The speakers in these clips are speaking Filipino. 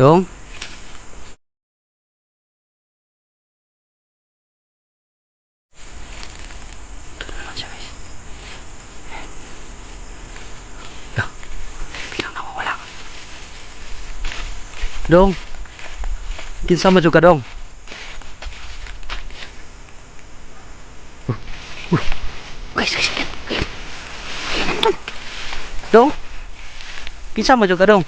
đúng. Dong sama juga dong dong sama juga dong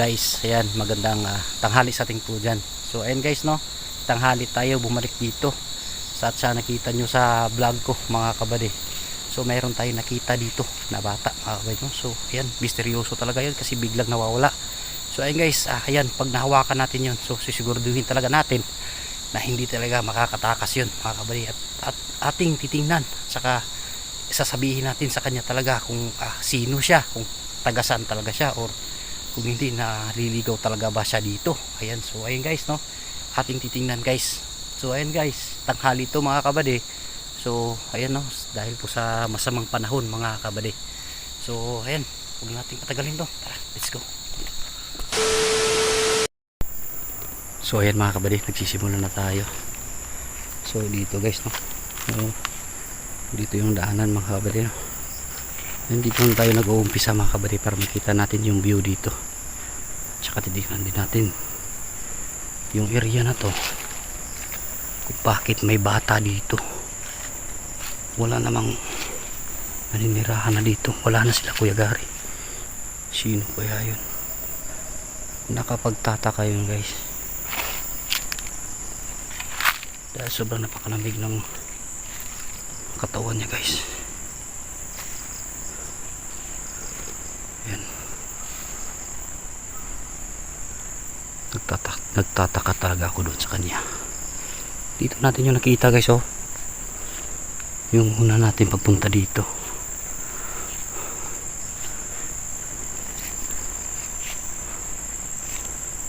guys, ayan magandang ah, tanghali sa ating po dyan. So ayan guys no, tanghali tayo bumalik dito. Sa at sa nakita nyo sa vlog ko mga kabady. So mayroon tayong nakita dito na bata mga kabady no. So ayan, misteryoso talaga yun kasi biglang nawawala. So ayan guys, ah, ayan pag nahawakan natin yun, so sisiguraduhin talaga natin na hindi talaga makakatakas yun mga kabady. At, at ating titingnan, saka sasabihin natin sa kanya talaga kung ah, sino siya, kung tagasan talaga siya or kung hindi naliligaw talaga ba siya dito? Ayan so ayan guys no? Ating titingnan guys. So ayan guys tanghali to mga kabady so ayan no? Dahil po sa masamang panahon mga kabady so ayan huwag nating patagalin to. Tara let's go. So ayan mga kabady nagsisimula na tayo. So dito guys no? Dito yung daanan mga kabady no Nandito na tayo nag-uumpisa mga kabady para makita natin yung view dito. Tsaka titignan din natin yung area na to. Kung bakit may bata dito. Wala namang naninirahan na dito. Wala na sila Kuya Gary. Sino kaya yun? Nakapagtataka yun guys. Dahil sobrang napakalamig ng katawan niya guys. Yan. Nagtata nagtataka talaga ako doon sa kanya. Dito natin yung nakita guys oh. Yung una natin pagpunta dito.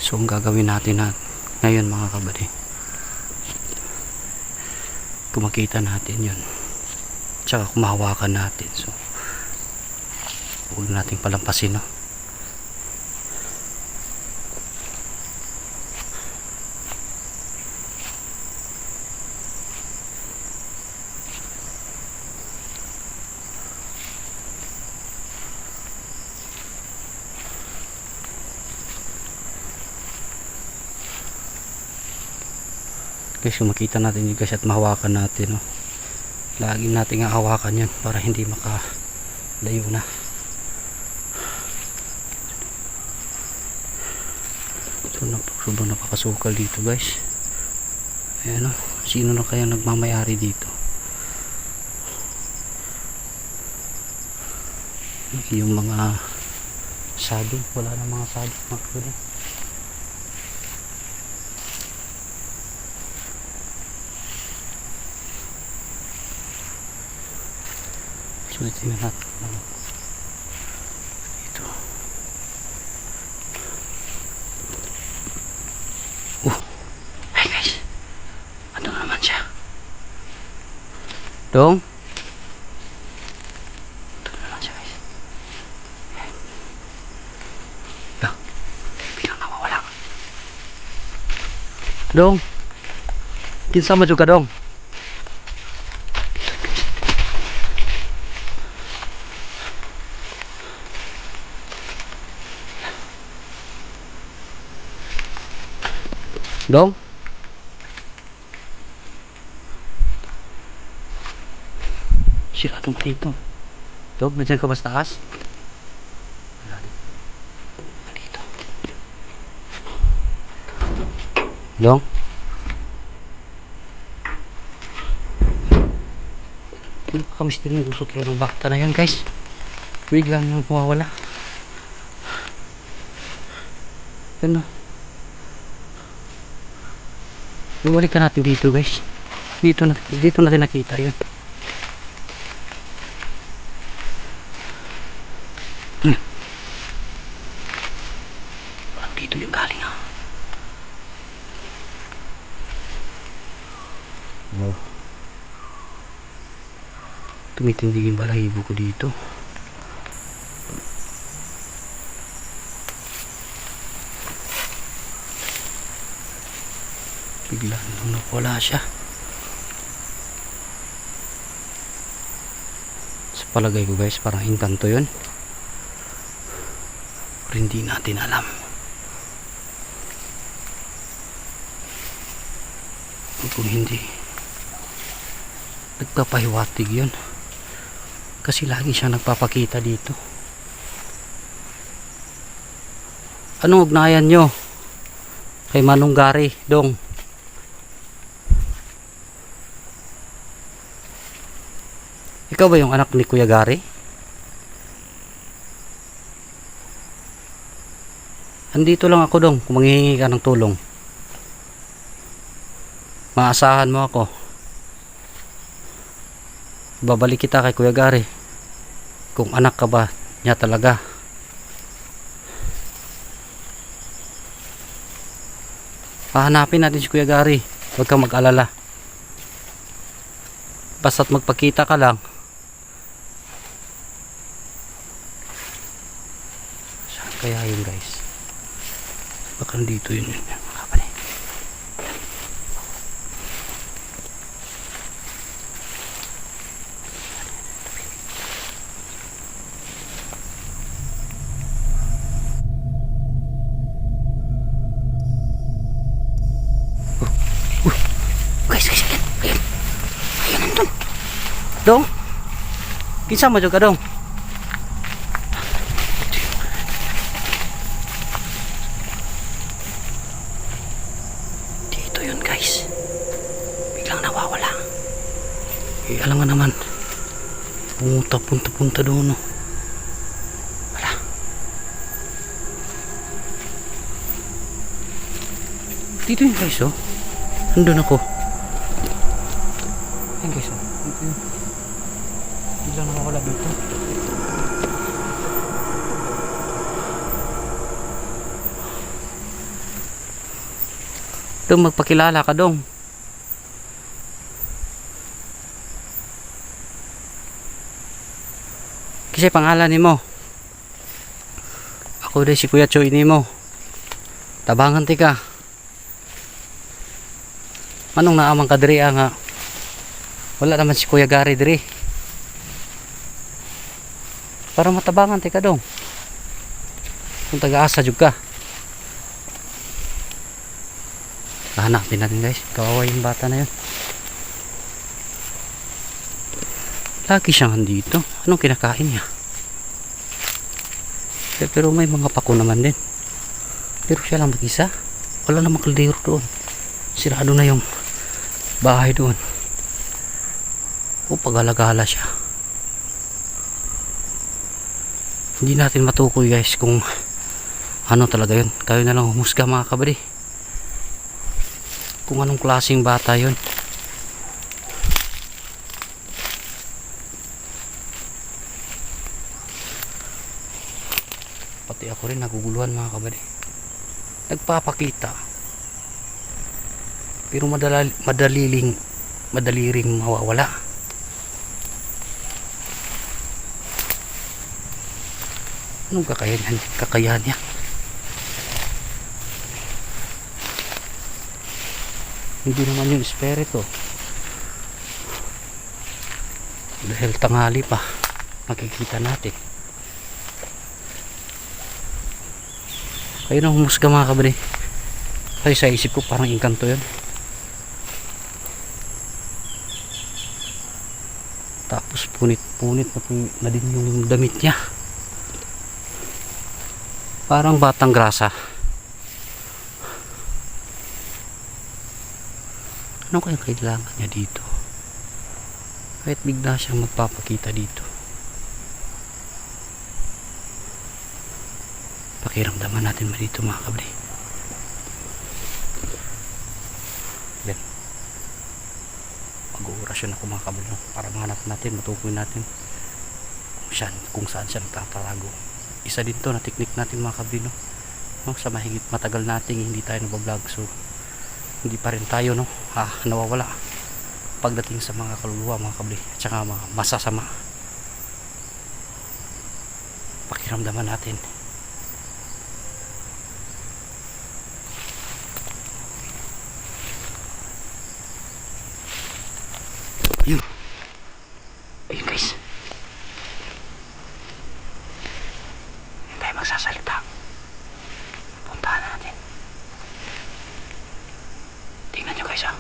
So ang gagawin natin na ngayon mga kabady. Kumakita natin yun. Tsaka kumahawakan natin. So huwag nating palampasin no guys kung makita natin yun guys at mahawakan natin no lagi natin nga hawakan yan para hindi makalayo na nap- sobrang napakasukal dito guys. Ayan o. Sino na kaya nagmamayari dito? Yung mga sado. Wala na mga sado. Mga kapatid. Sulitin na natin. Ano. Dito. Hey guys. Ano na naman siya? Dong? Ito na naman siya guys. Lah. Biglang nawawala. Dong? Kinsa man jud ka dong? Dong? Siratong dito. Dong, nandiyan ka ba sa taas? Dito. Dong? Nakakamister yung usok ng bakta na yan guys. Biglang nang mawawala. Ano? Bumalik ka natin dito guys. Dito na dito natin nakita 'yun. Hmm. Parang dito yung galing ah. Wow. Tumitindig yung balahibo ko dito. Bigla nung nawala siya. Sa palagay ko guys, parang inkanto yun. Pero hindi natin alam. Kung hindi, nagpapahiwatig yun. Kasi lagi siya nagpapakita dito. Anong ugnayan nyo? Kay Manong Gary, dong. Ikaw ba yung anak ni Kuya Gary? Andito lang ako dong kung manghihingi ka ng tulong. Maasahan mo ako. Babalik kita kay Kuya Gary. Kung anak ka ba niya talaga. Hahanapin natin si Kuya Gary. Huwag kang mag-alala. Basta't magpakita ka lang. Saan kaya yun guys? Baka dito yun yun. Mga kapatid. Guys, guys, ayan, ayan. Ayan, nandun. Dong. Kinsa mo dyan ka, Dong? Dito yun, guys. Biglang nawawala. Eh, alam nga naman. Pumunta, punta, punta doon, no. Wala. Dito yun, guys, oh. Nandun ako. Ayan guys, oh. Dito yun. Biglang nawawala dito. Dong, magpakilala ka dong. Kasi pangalan ni mo. Ako din si Kuya Choy ni mo. Tabangan ti ka. Manong naamang ka diri ah, nga. Wala naman si Kuya Gary diri. Para matabangan ti ka dong. Kung taga-asa jud ka. Hanapin natin guys. Kawawa yung bata na yun. Lagi siyang andito. Anong kinakain niya? Pero may mga pako naman din. Pero siya lang mag-isa. Wala namang kaldero doon. Sirado na yung bahay doon. O pagalagala siya. Hindi natin matukoy guys kung ano talaga yun. Kayo na lang humusga mga kabady. Kung anong klaseng bata yun. Pati ako rin naguguluhan mga kabady. Nagpapakita. Pero madala, madaliling madali ring mawawala. Anong kakayahan, kakayahan niya? Hindi naman yung espiritu. Dahil tanghali pa, makikita natin. Kayo na humusga mga kabali. Kasi sa isip ko parang inkanto yun. Punit-punit na, po- na din yung damit niya. Parang batang grasa. Ano kaya kailangan niya dito? Kahit bigla siyang magpapakita dito. Pakiramdaman natin ba dito mga kabli. Yan. Mag-uurasyon ako mga kabli no? para mahanap natin, matukoy natin kung saan, kung saan siya nagtatarago. Isa din to na teknik natin mga kabli no? Sa mahigit matagal nating hindi tayo nabablog so hindi pa rin tayo no ah, nawawala pagdating sa mga kaluluwa mga kabli at saka mga masasama pakiramdaman natin yun ayun guys hindi tayo magsasalita puntahan natin tingnan nyo guys ah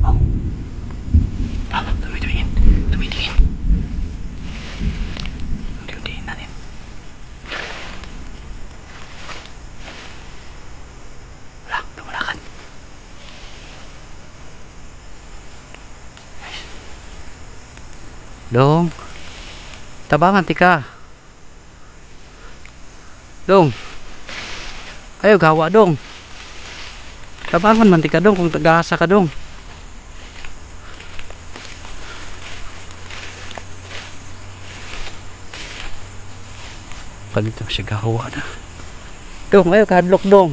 Oh. Ah, tumitingin. Tumitingin. Unti-untiin natin. Wala, lumalakad. Dong. Tabangan, tika. Dong. Ayo, gawa dong. Tabangan man tika dong kung tagasa ka dong. Palito siya gawa na. Dong, ayo kahadlok dong.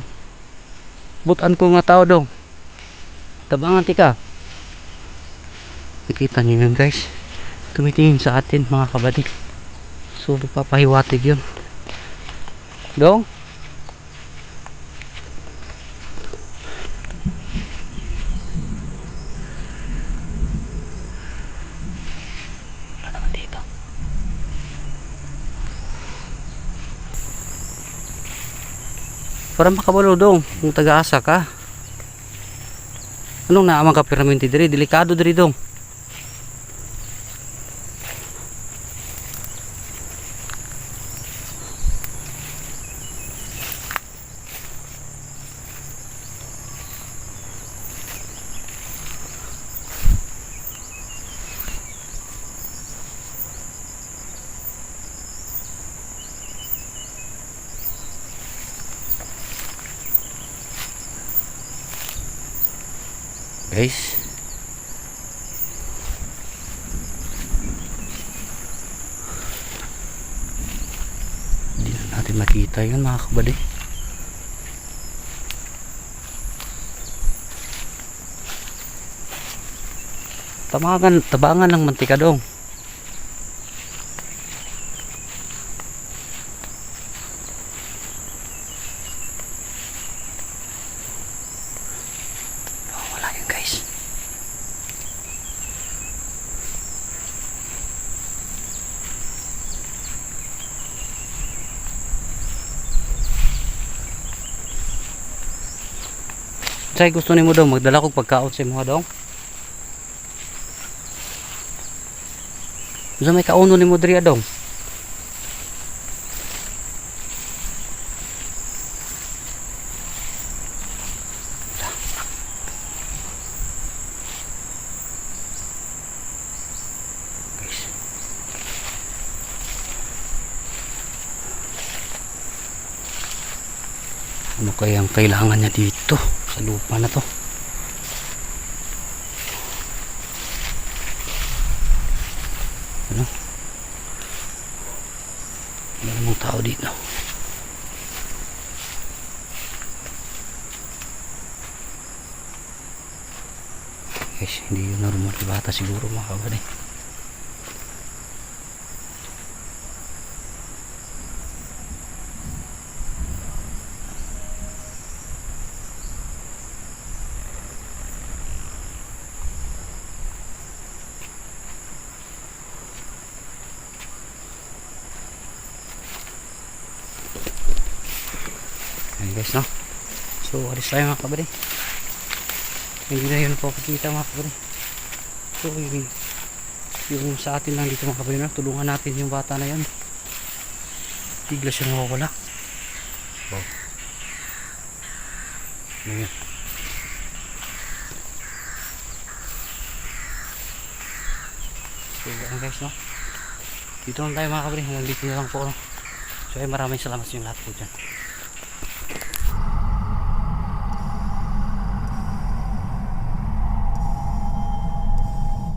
Butan ko nga tao dong. Tabangan tika. Nakita niyo yun guys. Tumitingin sa atin mga kabady. So papahiwatig yun. Dong. Para makabalo dong kung taga-asa ka. Anong naamang ka permanente diri? Delikado diri dong. Guys. Hindi na natin makita yun mga kabady. Tabangan, tabangan ng mantika dong. Oh, wala yun guys. Say gusto nimo daw magdala kog pagkaon sa imong dong. Sa may kauno nimo diri. Guys. Ano kayang kailangan niya dito sa lupa na to? Ano? Wala namang tao dito. Guys, hindi yun normal bata siguro mga kabady. Ayan guys, no? So, alis tayo mga kabari. Hindi na yun po pakita mga kabari. So, yung, yung sa atin lang dito mga kabari, no? tulungan natin yung bata na yan. Bigla siya nawawala. Oh. Ano yun? So ayun guys no. Dito lang tayo mga kabady. Hanggang dito na lang po. No? So ayun maraming salamat sa inyo lahat po dyan.